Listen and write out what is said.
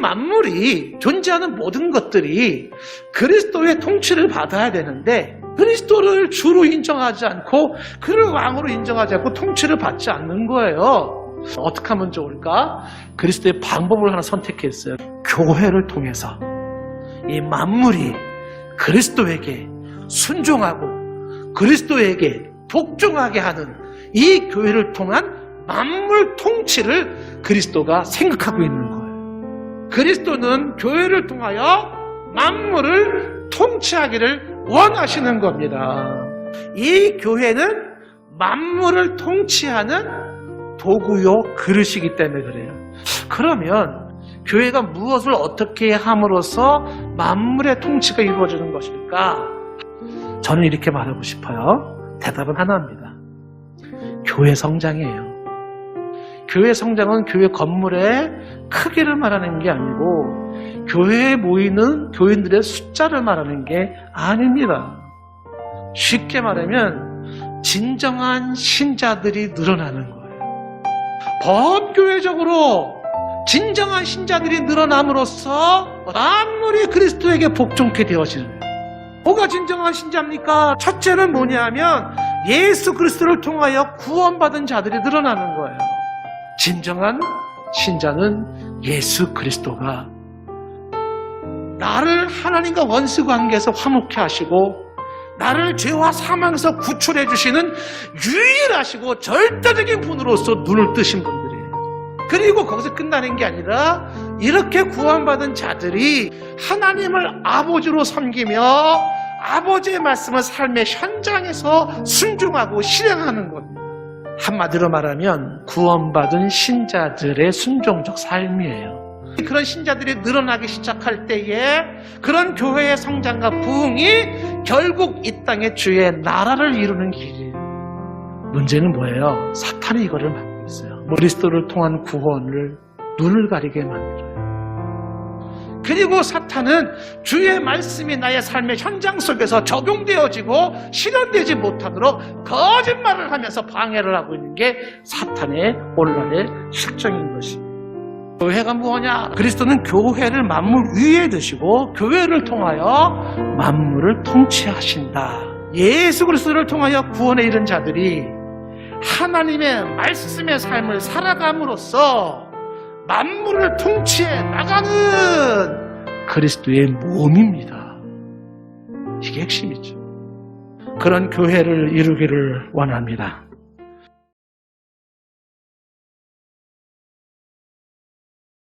만물이 존재하는 모든 것들이 그리스도의 통치를 받아야 되는데 그리스도를 주로 인정하지 않고 그를 왕으로 인정하지 않고 통치를 받지 않는 거예요. 어떻게 하면 좋을까? 그리스도의 방법을 하나 선택했어요. 교회를 통해서 이 만물이 그리스도에게 순종하고 그리스도에게 복종하게 하는 이 교회를 통한 만물 통치를 그리스도가 생각하고 있는. 그리스도는 교회를 통하여 만물을 통치하기를 원하시는 겁니다. 이 교회는 만물을 통치하는 도구요 그릇이기 때문에 그래요. 그러면 교회가 무엇을 어떻게 함으로써 만물의 통치가 이루어지는 것일까? 저는 이렇게 말하고 싶어요. 대답은 하나입니다. 교회 성장이에요. 교회 성장은 교회 건물의 크기를 말하는 게 아니고 교회에 모이는 교인들의 숫자를 말하는 게 아닙니다. 쉽게 말하면 진정한 신자들이 늘어나는 거예요. 범교회적으로 진정한 신자들이 늘어남으로써 만물이 그리스도에게 복종케 되어지는 거예요. 뭐가 진정한 신자입니까? 첫째는 뭐냐면 예수 그리스도를 통하여 구원받은 자들이 늘어나는 거예요. 진정한 신자는 예수 그리스도가 나를 하나님과 원수 관계에서 화목케 하시고 나를 죄와 사망에서 구출해 주시는 유일하시고 절대적인 분으로서 눈을 뜨신 분들이에요. 그리고 거기서 끝나는 게 아니라 이렇게 구원받은 자들이 하나님을 아버지로 섬기며 아버지의 말씀을 삶의 현장에서 순종하고 실행하는 겁니다. 한마디로 말하면 구원받은 신자들의 순종적 삶이에요. 그런 신자들이 늘어나기 시작할 때에 그런 교회의 성장과 부흥이 결국 이 땅의 주의 나라를 이루는 길이에요. 문제는 뭐예요? 사탄이 이거를 막고 있어요. 그리스도를 통한 구원을 눈을 가리게 만들어요. 그리고 사탄은 주의 말씀이 나의 삶의 현장 속에서 적용되어지고 실현되지 못하도록 거짓말을 하면서 방해를 하고 있는 게 사탄의 오늘날의 실정인 것입니다. 교회가 뭐냐? 그리스도는 교회를 만물 위에 두시고 교회를 통하여 만물을 통치하신다. 예수 그리스도를 통하여 구원에 이른 자들이 하나님의 말씀의 삶을 살아감으로써 만물을 통치해 나가는 그리스도의 몸입니다. 이게 핵심이죠. 그런 교회를 이루기를 원합니다.